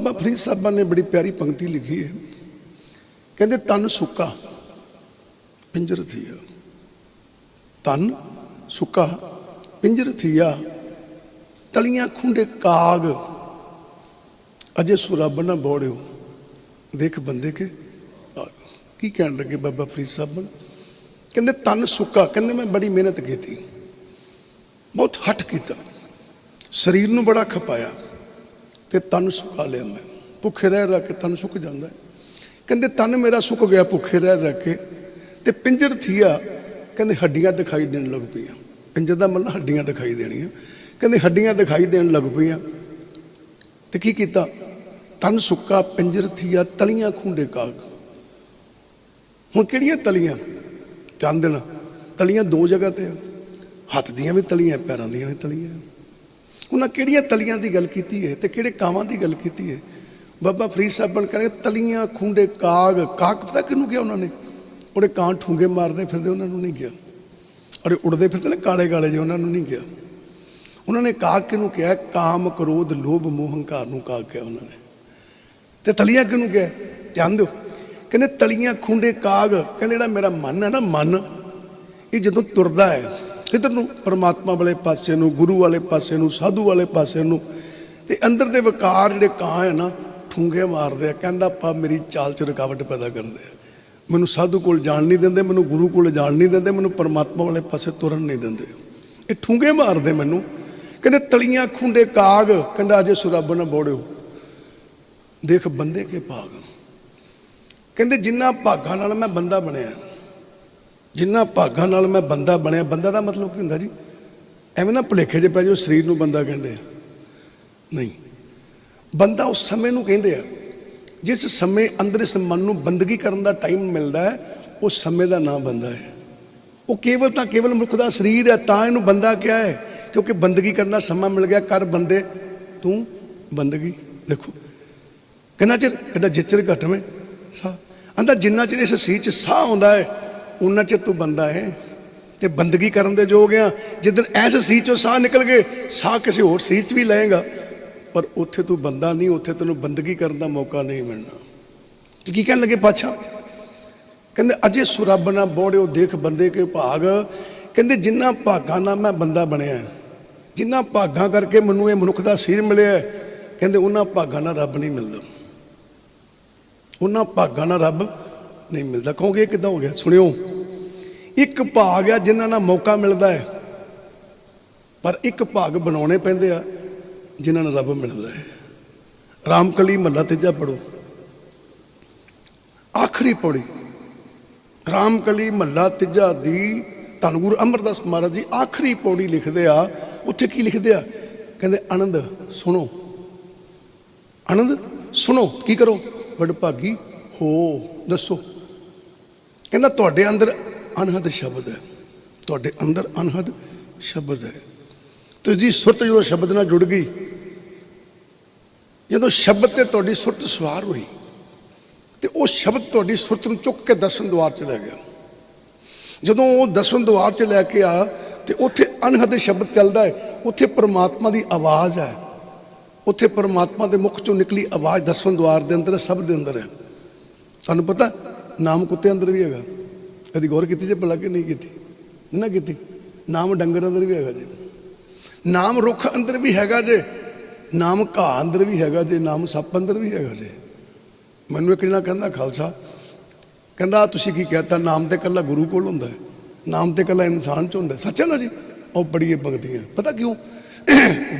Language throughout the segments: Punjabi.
ਬਾਬਾ ਫਰੀਦ ਸਾਹਿਬਾਂ ਨੇ ਬੜੀ ਪਿਆਰੀ ਪੰਕਤੀ ਲਿਖੀ ਹੈ। ਕਹਿੰਦੇ ਤਨ ਸੁੱਕਾ ਪਿੰਜਰ ਥੀਆ। ਤਨ ਸੁੱਕਾ ਪਿੰਜਰ ਥੀਆ। ਤਲੀਆਂ ਖੁੰਡੇ ਕਾਗ। ਅਜੇ ਸੁਰਬ ਨਾ ਬੋੜਿਓ। ਦੇਖ ਬੰਦੇ ਕੇ ਕੀ ਕਹਿਣ ਲੱਗੇ ਬਾਬਾ ਫਰੀਦ ਸਾਹਿਬ? ਕਹਿੰਦੇ ਤਨ ਸੁੱਕਾ। ਕਹਿੰਦੇ, ਮੈਂ ਬੜੀ ਮਿਹਨਤ ਕੀਤੀ। ਬਹੁਤ ਹੱਠ ਕੀਤਾ। ਸਰੀਰ ਨੂੰ ਬੜਾ ਖਪਾਇਆ। ਤੇ ਤਨ ਸੁਕਾ ਲਿਆ ਮੈਂ ਭੁੱਖੇ ਰਹਿ ਰਹਿ ਕੇ ਤਨ ਸੁੱਕ ਜਾਂਦਾ। ਕਹਿੰਦੇ, ਤਨ ਮੇਰਾ ਸੁੱਕ ਗਿਆ, ਭੁੱਖੇ ਰਹਿ ਰਹਿ ਕੇ। ਤੇ ਪਿੰਜਰ ਥੀਆ, ਕਹਿੰਦੇ, ਹੱਡੀਆਂ ਦਿਖਾਈ ਦੇਣ ਲੱਗ ਪਈਆਂ। ਪਿੰਜਰ ਦਾ ਮਤਲਬ ਹੱਡੀਆਂ ਦਿਖਾਈ ਦੇਣੀਆਂ। ਕਹਿੰਦੇ, ਹੱਡੀਆਂ ਦਿਖਾਈ ਦੇਣ ਲੱਗ ਪਈਆਂ। ਤੇ ਕੀ ਕੀਤਾ? ਤਨ ਸੁੱਕਾ, ਪਿੰਜਰ ਥੀਆ, ਤਲੀਆਂ ਖੁੰਡੇ ਕਾਗ। ਹੁਣ ਕਿਹੜੀਆਂ ਤਲੀਆਂ? ਧਿਆਨ ਦੇਣਾ ਤਲੀਆਂ ਦੋ ਜਗ੍ਹਾ ਤੇ ਆ। ਹੱਥ ਦੀਆਂ ਵੀ ਤਲੀਆਂ, ਪੈਰਾਂ ਦੀਆਂ ਵੀ ਤਲੀਆਂ। ਉਹਨਾਂ ਕਿਹੜੀਆਂ ਤਲੀਆਂ ਦੀ ਗੱਲ ਕੀਤੀ ਹੈ ਤੇ ਕਿਹੜੇ ਕਾਵਾਂ ਦੀ ਗੱਲ ਕੀਤੀ ਹੈ? ਬਾਬਾ ਫਰੀਦ ਸਾਹਿਬ ਬਣ ਕਹਿੰਦੇ, ਤਲੀਆਂ, ਖੁੰਡੇ, ਕਾਗ ਕਾਗ ਪਤਾ ਕਿਹਨੂੰ ਕਿਹਾ ਉਹਨਾਂ ਨੇ? ਉਹਦੇ ਕਾਂ ਠੂੰਗੇ ਮਾਰਦੇ ਫਿਰਦੇ ਉਹਨਾਂ ਨੂੰ ਨਹੀਂ ਗਿਆ ਅਰੇ ਉੜਦੇ ਫਿਰਦੇ ਨੇ ਕਾਲੇ ਕਾਲੇ ਜਿਹੇ, ਉਹਨਾਂ ਨੂੰ ਨਹੀਂ ਗਿਆ ਉਹਨਾਂ ਨੇ ਕਾਗ ਕਿਹਨੂੰ ਕਿਹਾ? ਕਾਮ, ਕ੍ਰੋਧ, ਲੋਭ, ਮੋਹ, ਹੰਕਾਰ ਨੂੰ ਕਾਗ ਕਿਹਾ ਉਹਨਾਂ ਨੇ। ਤੇ ਤਲੀਆਂ ਕਿਹਨੂੰ ਕਿਹਾ? ਧਿਆਨ ਦਿਓ। ਕਹਿੰਦੇ, ਤਲੀਆਂ, ਖੁੰਡੇ, ਕਾਗ, ਕਹਿੰਦੇ ਜਿਹੜਾ ਮੇਰਾ ਮਨ ਹੈ ਨਾ, ਮਨ, ਇਹ ਜਦੋਂ ਤੁਰਦਾ ਹੈ ਕਿਧਰ ਨੂੰ ਪਰਮਾਤਮਾ ਵਾਲੇ ਪਾਸੇ ਨੂੰ, ਗੁਰੂ ਵਾਲੇ ਪਾਸੇ ਨੂੰ, ਸਾਧੂ ਵਾਲੇ ਪਾਸੇ ਨੂੰ ਤੇ ਅੰਦਰ ਦੇ ਵਿਕਾਰ ਜਿਹੜੇ ਕਾਂ ਹੈ ਨਾ, ਠੂੰਗੇ ਮਾਰਦੇ ਆ, ਕਹਿੰਦਾ ਪਾ ਮੇਰੀ ਚਾਲ 'ਚ ਰੁਕਾਵਟ ਪੈਦਾ ਕਰਦੇ ਆ। ਮੈਨੂੰ ਸਾਧੂ ਕੋਲ ਜਾਣ ਨਹੀਂ ਦਿੰਦੇ, ਮੈਨੂੰ ਗੁਰੂ ਕੋਲ ਜਾਣ ਨਹੀਂ ਦਿੰਦੇ, ਮੈਨੂੰ ਪਰਮਾਤਮਾ ਵਾਲੇ ਪਾਸੇ ਤੁਰਨ ਨਹੀਂ ਦਿੰਦੇ। ਇਹ ਠੂੰਗੇ ਮਾਰਦੇ ਮੈਨੂੰ। ਕਹਿੰਦੇ ਤਲੀਆਂ ਖੁੰਡੇ ਕਾਗ, ਕਹਿੰਦਾ ਅਜੇ ਸੁਰਬ ਨਾ ਬੋੜਿਓ। ਦੇਖ ਬੰਦੇ ਕੇ ਭਾਗ। ਕਹਿੰਦੇ ਜਿੰਨਾ ਭਾਗਾਂ ਨਾਲ ਮੈਂ ਬੰਦਾ ਬਣਿਆ। ਜਿੰਨਾ ਭਾਗਾਂ ਨਾਲ ਮੈਂ ਬੰਦਾ ਬਣਿਆ, ਬੰਦਾ ਦਾ ਮਤਲਬ ਕੀ ਹੁੰਦਾ ਜੀ? ਐਵੇਂ ਨਾ ਭੁਲੇਖੇ 'ਚ ਪੈ ਜਾਓ, ਸਰੀਰ ਨੂੰ ਬੰਦਾ ਕਹਿੰਦੇ ਆ। ਨਹੀਂ। ਬੰਦਾ ਉਸ ਸਮੇਂ ਨੂੰ ਕਹਿੰਦੇ ਆ, ਜਿਸ ਸਮੇਂ ਅੰਦਰ ਇਸ ਮਨ ਨੂੰ ਬੰਦਗੀ ਕਰਨ ਦਾ ਟਾਈਮ ਮਿਲਦਾ ਹੈ, ਉਸ ਸਮੇਂ ਦਾ ਨਾਮ ਬੰਦਾ ਹੈ। ਉਹ ਕੇਵਲ ਤਾਂ ਕੇਵਲ ਮਨੁੱਖ ਦਾ ਸਰੀਰ ਹੈ, ਤਾਂ ਇਹਨੂੰ ਬੰਦਾ ਕਿਹਾ ਹੈ, ਕਿਉਂਕਿ ਬੰਦਗੀ ਕਰਨ ਦਾ ਸਮਾਂ ਮਿਲ ਗਿਆ, ਕਰ ਬੰਦੇ, ਤੂੰ ਬੰਦਗੀ, ਦੇਖੋ। ਕਿੰਨਾ ਚਿਰ ਕਹਿੰਦਾ ਜਿਚਰ ਘਟਵੇਂ? ਸਾਹ। ਅੰਦਾ ਜਿੰਨਾ ਚਿਰ ਇਸ ਸਰੀਰ ਚ ਸਾਹ ਆਉਂਦਾ ਹੈ ਉਹਨਾਂ 'ਚ ਤੂੰ ਬੰਦਾ ਹੈ ਤੇ ਬੰਦਗੀ ਕਰਨ ਦੇ ਯੋਗ ਆ। ਜਿੱਦਨ ਐਸ ਸੀਰ ਚੋਂ ਸਾਹ ਨਿਕਲ ਗਏ, ਸਾਹ ਕਿਸੇ ਹੋਰ ਸੀਰ ਚ ਵੀ ਲਏਗਾ। ਪਰ ਉੱਥੇ ਤੂੰ ਬੰਦਾ ਨਹੀਂ, ਉੱਥੇ ਤੈਨੂੰ ਬੰਦਗੀ ਕਰਨ ਦਾ ਮੌਕਾ ਨਹੀਂ ਮਿਲਣਾ। ਤੇ ਕੀ ਕਹਿਣ ਲੱਗੇ ਪਾਛਾ ਕਹਿੰਦੇ, ਅਜੇ ਸੁਰਬ ਨਾ ਬੋੜਿਓ, ਦੇਖ ਬੰਦੇ ਕੇ ਭਾਗ। ਕਹਿੰਦੇ, ਜਿੰਨਾ ਭਾਗਾਂ ਨਾਲ ਮੈਂ ਬੰਦਾ ਬਣਿਆ ਜਿੰਨਾ ਭਾਗਾਂ ਕਰਕੇ ਮੈਨੂੰ ਇਹ ਮਨੁੱਖ ਦਾ ਸੀਰ ਮਿਲਿਆ ਕਹਿੰਦੇ ਉਹਨਾਂ ਭਾਗਾਂ ਨਾਲ ਰੱਬ ਨਹੀਂ ਮਿਲਦਾ। ਉਹਨਾਂ ਭਾਗਾਂ ਨਾਲ ਰੱਬ ਨਹੀਂ ਮਿਲਦਾ। ਕਹੋਗੇ, ਇਹ ਕਿੱਦਾਂ ਹੋ ਗਿਆ? ਸੁਣਿਓ। ਇੱਕ ਭਾਗ ਆ ਜਿਨ੍ਹਾਂ ਨਾਲ ਮੌਕਾ ਮਿਲਦਾ ਹੈ। ਪਰ ਇੱਕ ਭਾਗ ਬਣਾਉਣੇ ਪੈਂਦੇ ਆ ਜਿਨ੍ਹਾਂ ਨਾਲ ਰੱਬ ਮਿਲਦਾ ਹੈ। ਰਾਮਕਲੀ ਮਹੱਲਾ ਤੀਜਾ ਪੜੋ ਆਖਰੀ ਪੌੜੀ। ਰਾਮਕਲੀ ਮਹੱਲਾ ਤੀਜਾ ਦੀ ਧੰਨ ਗੁਰੂ ਅਮਰਦਾਸ ਮਹਾਰਾਜ ਜੀ ਆਖਰੀ ਪੌੜੀ ਲਿਖਦੇ ਆ। ਉੱਥੇ ਕੀ ਲਿਖਦੇ ਆ? ਕਹਿੰਦੇ, ਆਨੰਦ, ਸੁਣੋ। ਆਨੰਦ, ਸੁਣੋ। ਕੀ ਕਰੋ? ਵਡਭਾਗੀ, ਹੋ, ਦੱਸੋ। ਕਹਿੰਦਾ, ਤੁਹਾਡੇ ਅੰਦਰ ਅਨਹਦ ਸ਼ਬਦ ਹੈ। ਤੁਹਾਡੇ ਅੰਦਰ ਅਨਹਦ ਸ਼ਬਦ ਹੈ। ਤੁਸੀਂ ਸੁਰਤ ਜਦੋਂ ਸ਼ਬਦ ਨਾਲ ਜੁੜ ਗਈ ਜਦੋਂ ਸ਼ਬਦ ਤੇ ਤੁਹਾਡੀ ਸੁਰਤ ਸਵਾਰ ਹੋਈ ਤੇ ਉਹ ਸ਼ਬਦ ਤੁਹਾਡੀ ਸੁਰਤ ਨੂੰ ਚੁੱਕ ਕੇ ਦਸਨ ਦੁਆਰ ਚ ਲੈ ਗਿਆ। ਜਦੋਂ ਉਹ ਦਸਨ ਦੁਆਰ ਚ ਲੈ ਕੇ ਆ ਤੇ ਉੱਥੇ ਅਨਹਦ ਸ਼ਬਦ ਚੱਲਦਾ ਹੈ। ਉੱਥੇ ਪਰਮਾਤਮਾ ਦੀ ਆਵਾਜ਼ ਹੈ। ਉੱਥੇ ਪਰਮਾਤਮਾ ਦੇ ਮੁਖ ਚੋਂ ਨਿਕਲੀ ਆਵਾਜ਼ ਦਸਵੰ ਦੁਆਰ ਦੇ ਅੰਦਰ ਹੈ, ਸਭ ਦੇ ਅੰਦਰ ਹੈ। ਤੁਹਾਨੂੰ ਪਤਾ ਨਾਮ ਕੁੱਤੇ ਅੰਦਰ ਵੀ ਹੈਗਾ। ਕਦੀ ਗੌਰ ਕੀਤੀ ਜੇ ਭਲਾ ਕਿ ਨਹੀਂ ਕੀਤੀ? ਨਹੀਂ ਨਾ ਕੀਤੀ। ਨਾਮ ਡੰਗਰ ਅੰਦਰ ਵੀ ਹੈਗਾ ਜੀ। ਨਾਮ ਰੁੱਖ ਅੰਦਰ ਵੀ ਹੈਗਾ ਜੇ। ਨਾਮ ਘਾਹ ਅੰਦਰ ਵੀ ਹੈਗਾ ਜੇ। ਨਾਮ ਸੱਪ ਅੰਦਰ ਵੀ ਹੈਗਾ ਜੇ। ਮੈਨੂੰ ਇੱਕ ਜਣਾ ਕਹਿੰਦਾ, ਖਾਲਸਾ, ਕਹਿੰਦਾ ਤੁਸੀਂ ਕੀ ਕਹਤਾ? ਨਾਮ ਤੇ ਕੱਲਾ ਗੁਰੂ ਕੋਲ ਹੁੰਦਾ ਹੈ। ਨਾਮ ਤੇ ਕੱਲਾ ਇਨਸਾਨ ਚ ਹੁੰਦਾ ਸੱਚ ਹੈ ਨਾ ਜੀ? ਉਹ ਬੜੀਏ ਭਗਤੀਆਂ। ਪਤਾ ਕਿਉਂ?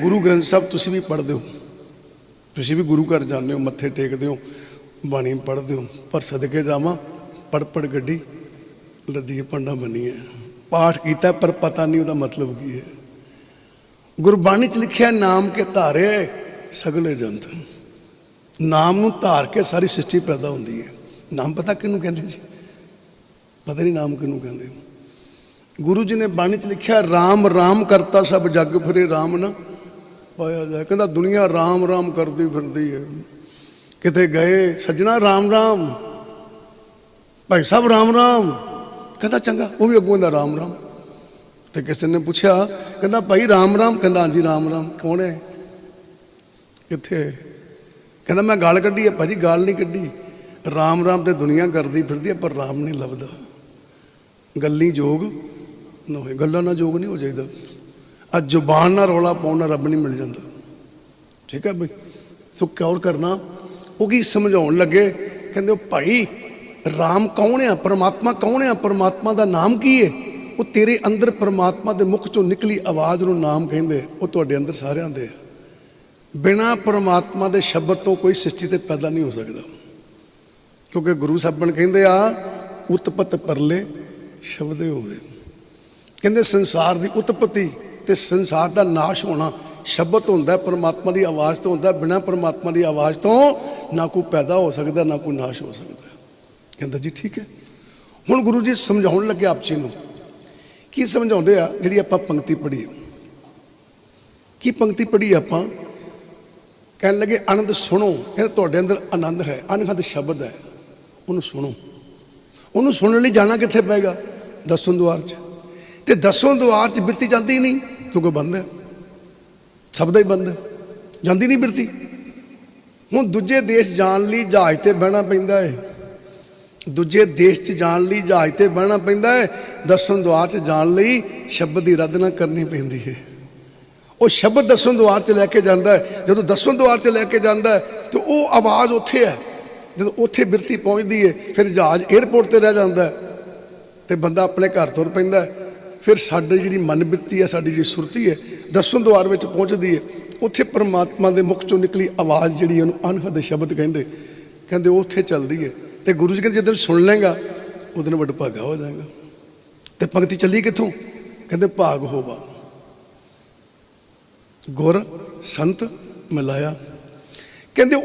ਗੁਰੂ ਗ੍ਰੰਥ ਸਾਹਿਬ, ਤੁਸੀਂ ਵੀ ਪੜ੍ਹਦੇ ਹੋ। ਤੁਸੀਂ ਵੀ ਗੁਰੂ ਘਰ ਜਾਂਦੇ ਹੋ, ਮੱਥੇ ਟੇਕਦੇ ਹੋ, ਬਾਣੀ ਪੜ੍ਹਦੇ ਹੋ। ਪਰ ਸਦਕੇ ਜਾਵਾਂ ਪੜ ਪੜ ਗੱਡੀ। ਲੱਦੀ ਪੰਡਾ ਬਣੀ ਹੈ। ਪਾਠ ਕੀਤਾ ਪਰ ਪਤਾ ਨਹੀਂ ਉਹਦਾ ਮਤਲਬ ਕੀ ਹੈ। ਗੁਰਬਾਣੀ ਚ ਲਿਖਿਆ ਨਾਮ ਕੇ ਧਾਰੇ ਸਗਲੇ ਜੰਤ। ਨਾਮ ਨੂੰ ਧਾਰ ਕੇ ਸਾਰੀ ਸ੍ਰਿਸ਼ਟੀ ਪੈਦਾ ਹੁੰਦੀ ਹੈ। ਨਾਮ ਪਤਾ ਕਿਹਨੂੰ ਕਹਿੰਦੇ ਸੀ? ਪਤਾ ਨਹੀਂ ਨਾਮ ਕਿਹਨੂੰ ਕਹਿੰਦੇ। ਗੁਰੂ ਜੀ ਨੇ ਬਾਣੀ ਚ ਲਿਖਿਆ RAM RAM ਕਰਤਾ ਸਭ ਜੱਗ ਫਿਰੇ RAM ਨਾ ਪਾਇਆ ਜਾਏ। ਕਹਿੰਦਾ ਦੁਨੀਆ RAM RAM ਕਰਦੀ ਫਿਰਦੀ ਹੈ। ਕਿਤੇ ਗਏ, ਸੱਜਣਾ RAM RAM Bhai Sahib RAM RAM ਕਹਿੰਦਾ, ਚੰਗਾ, ਉਹ ਵੀ ਅੱਗੋਂ ਦਾ ਰਾਮ ਰਾਮ। ਤੇ ਕਿਸੇ ਨੇ ਪੁੱਛਿਆ, ਕਹਿੰਦਾ, ਭਾਈ, ਰਾਮ ਰਾਮ? ਕਹਿੰਦਾ, ਹਾਂਜੀ, ਰਾਮ ਰਾਮ, ਕੌਣ ਹੈ? ਕਿੱਥੇ ਕਹਿੰਦਾ, ਮੈਂ ਗਾਲ ਕੱਢੀ ਹੈ, ਭਾਜੀ, ਗਾਲ ਨਹੀਂ ਕੱਢੀ। ਰਾਮ ਰਾਮ ਤੇ ਦੁਨੀਆ ਕਰਦੀ ਫਿਰਦੀ ਹੈ, ਪਰ ਰਾਮ ਨਹੀਂ ਲੱਭਦਾ। ਗੱਲੀ ਜੋਗ ਨਾ ਹੋਏ, ਗੱਲਾਂ ਨਾਲ ਜੋਗ ਨਹੀਂ ਹੋ ਜਾਈਦਾ। ਅੱਜ ਜ਼ੁਬਾਨ ਨਾਲ ਰੌਲਾ ਪਾਉਣ ਨਾਲ ਰੱਬ ਨਹੀਂ ਮਿਲ ਜਾਂਦਾ। ਠੀਕ ਹੈ ਬਈ? ਸੋ ਕਿਉਰ ਕਰਨਾ। ਉਹ ਕੀ ਸਮਝਾਉਣ ਲੱਗੇ? ਕਹਿੰਦੇ, ਉਹ ਭਾਈ ਰਾਮ ਕੌਣ ਆ? ਪਰਮਾਤਮਾ ਕੌਣ ਆ? ਪਰਮਾਤਮਾ ਦਾ ਨਾਮ ਕੀ ਹੈ ਉਹ ਤੇਰੇ ਅੰਦਰ ਪਰਮਾਤਮਾ ਦੇ ਮੁਖ ਚੋਂ ਨਿਕਲੀ ਆਵਾਜ਼ ਨੂੰ ਨਾਮ ਕਹਿੰਦੇ ਉਹ ਤੁਹਾਡੇ ਅੰਦਰ ਸਾਰਿਆਂ ਦੇ ਆ। ਬਿਨਾ ਪਰਮਾਤਮਾ ਦੇ ਸ਼ਬਦ ਤੋਂ ਕੋਈ ਸ੍ਰਿਸ਼ਟੀ ਤੇ ਪੈਦਾ ਨਹੀਂ ਹੋ ਸਕਦਾ। ਕਿਉਂਕਿ ਗੁਰੂ ਸਾਹਿਬਾਨ ਕਹਿੰਦੇ ਆ, ਉਤਪਤ ਪਰਲੇ ਸ਼ਬਦੇ ਹੋਵੇ। ਕਹਿੰਦੇ ਸੰਸਾਰ ਦੀ ਉਤਪਤੀ ਤੇ ਸੰਸਾਰ ਦਾ ਨਾਸ਼ ਹੋਣਾ ਸ਼ਬਦ ਹੁੰਦਾ, ਪਰਮਾਤਮਾ ਦੀ ਆਵਾਜ਼ ਤੋਂ ਹੁੰਦਾ। ਬਿਨਾ ਪਰਮਾਤਮਾ ਦੀ ਆਵਾਜ਼ ਤੋਂ ਨਾ ਕੋਈ ਪੈਦਾ ਹੋ ਸਕਦਾ, ਨਾ ਕੋਈ ਨਾਸ਼ ਹੋ ਸਕਦਾ। ਕਹਿੰਦਾ ਜੀ, ਠੀਕ ਹੈ? ਹੁਣ ਗੁਰੂ ਜੀ ਸਮਝਾਉਣ ਲੱਗੇ ਆਪ ਜੀ ਨੂੰ, ਕੀ ਸਮਝਾਉਂਦੇ ਆ? ਜਿਹੜੀ ਆਪਾਂ ਪੰਕਤੀ ਪੜ੍ਹੀ ਕੀ ਪੰਕਤੀ ਪੜ੍ਹੀ ਆਪਾਂ? ਕਹਿਣ ਲੱਗੇ, ਆਨੰਦ ਸੁਣੋ ਕਹਿੰਦੇ ਤੁਹਾਡੇ ਅੰਦਰ ਆਨੰਦ ਹੈ। ਅਨਹਦ ਸ਼ਬਦ ਹੈ। ਉਹਨੂੰ ਸੁਣੋ। ਉਹਨੂੰ ਸੁਣਨ ਲਈ ਜਾਣਾ ਕਿੱਥੇ ਪਏਗਾ? ਦਸੋਂ ਦੁਆਰ 'ਚ। ਤੇ ਦਸੋਂ ਦੁਆਰ 'ਚ ਬਿਰਤੀ ਜਾਂਦੀ ਨਹੀਂ, ਕਿਉਂਕਿ ਬੰਦ ਹੈ। ਸਭ ਦਾ ਹੀ ਬੰਦ ਹੈ। ਜਾਂਦੀ ਨਹੀਂ ਬਿਰਤੀ। ਹੁਣ ਦੂਜੇ ਦੇਸ਼ ਜਾਣ ਲਈ ਜਹਾਜ਼ ਤੇ ਬਹਿਣਾ ਪੈਂਦਾ ਹੈ ਦੂਜੇ ਦੇਸ਼ 'ਚ ਜਾਣ ਲਈ ਜਹਾਜ਼ ਤੇ ਬਹਿਣਾ ਪੈਂਦਾ ਹੈ ਦਸੋਂ ਦੁਆਰ 'ਚ ਜਾਣ ਲਈ ਸ਼ਬਦ ਦੀ ਰੱਦਨਾ ਕਰਨੀ ਪੈਂਦੀ ਹੈ। ਉਹ ਸ਼ਬਦ ਦਸਵੇਂ ਦੁਆਰ 'ਚ ਲੈ ਕੇ ਜਾਂਦਾ ਹੈ, ਜਦੋਂ ਦਸਵੇਂ ਦੁਆਰ 'ਚ ਲੈ ਕੇ ਜਾਂਦਾ ਹੈ, ਤੇ ਉਹ ਆਵਾਜ਼ ਉੱਥੇ ਹੈ, ਜਦੋਂ ਉੱਥੇ ਬਿਰਤੀ ਪਹੁੰਚਦੀ ਹੈ, ਫਿਰ ਜਹਾਜ਼ 에ਅਰਪੋਰਟ ਤੇ ਰਹਿ ਜਾਂਦਾ ਹੈ, ਤੇ ਬੰਦਾ ਆਪਣੇ ਘਰ ਤੁਰ ਪੈਂਦਾ ਫਿਰ ਸਾਡੀ ਜਿਹੜੀ ਮਨ ਬਿਰਤੀ ਹੈ, ਸਾਡੀ ਜਿਹੜੀ ਸੁਰਤੀ ਹੈ ਦਸਵੇਂ ਦੁਆਰ ਵਿੱਚ ਪਹੁੰਚਦੀ ਹੈ। ਉੱਥੇ ਪਰਮਾਤਮਾ ਦੇ ਮੁਖ ਚੋਂ ਨਿਕਲੀ ਆਵਾਜ਼ ਜਿਹੜੀ ਉਹਨੂੰ ਅਨਹਦ ਸ਼ਬਦ ਕਹਿੰਦੇ ਕਹਿੰਦੇ ਉਹ ਉੱਥੇ ਚੱਲਦੀ ਹੈ। ਤੇ ਗੁਰੂ ਜੀ ਕਹਿੰਦੇ ਜਦੋਂ ਸੁਣ ਲੇਗਾ ਉਹਦੇ ਦਿਨ ਵੱਡ ਭਾਗਾ ਹੋ ਜਾਏਗਾ। ਤੇ ਪੰਕਤੀ ਚੱਲੀ ਕਿੱਥੋਂ? ਕਹਿੰਦੇ ਭਾਗ ਹੋਵਾ। ਗੁਰ, ਸੰਤ ਮਿਲਾਇਆ। ਕਹਿੰਦੇ